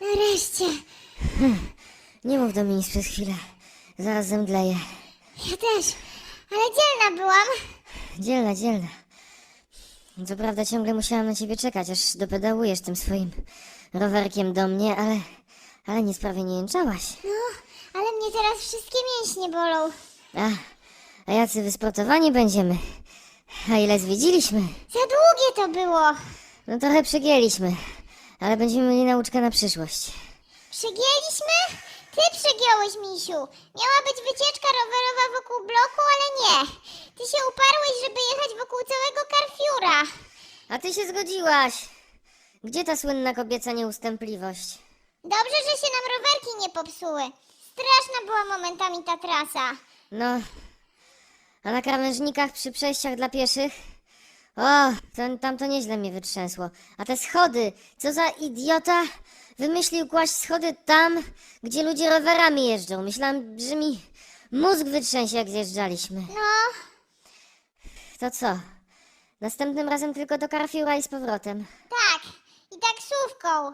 Nareszcie. Nie mów do mnie nic przez chwilę. Zaraz zemdleję. Ja też. Ale dzielna byłam. Dzielna, dzielna. Co prawda ciągle musiałam na ciebie czekać, aż dopedałujesz tym swoim rowerkiem do mnie, ale... Ale nic prawie nie jęczałaś. No, ale mnie teraz wszystkie mięśnie bolą. A, a jacy wysportowani będziemy. A ile zwiedziliśmy? Za długie to było. No trochę przegięliśmy, ale będziemy mieli nauczkę na przyszłość. Przegięliśmy? Ty przegiąłeś, misiu. Miała być wycieczka rowerowa wokół bloku, ale nie. Ty się uparłeś, żeby jechać wokół całego Carrefoura. A ty się zgodziłaś. Gdzie ta słynna kobieca nieustępliwość? Dobrze, że się nam rowerki nie popsuły. Straszna była momentami ta trasa. No, a na krawężnikach przy przejściach dla pieszych? O, tam to nieźle mnie wytrzęsło. A te schody, co za idiota wymyślił kłaść schody tam, gdzie ludzie rowerami jeżdżą. Myślałam, że mi mózg wytrzęsie, jak zjeżdżaliśmy. No, To co? Następnym razem tylko do Carrefoura i z powrotem. tak. I taksówką.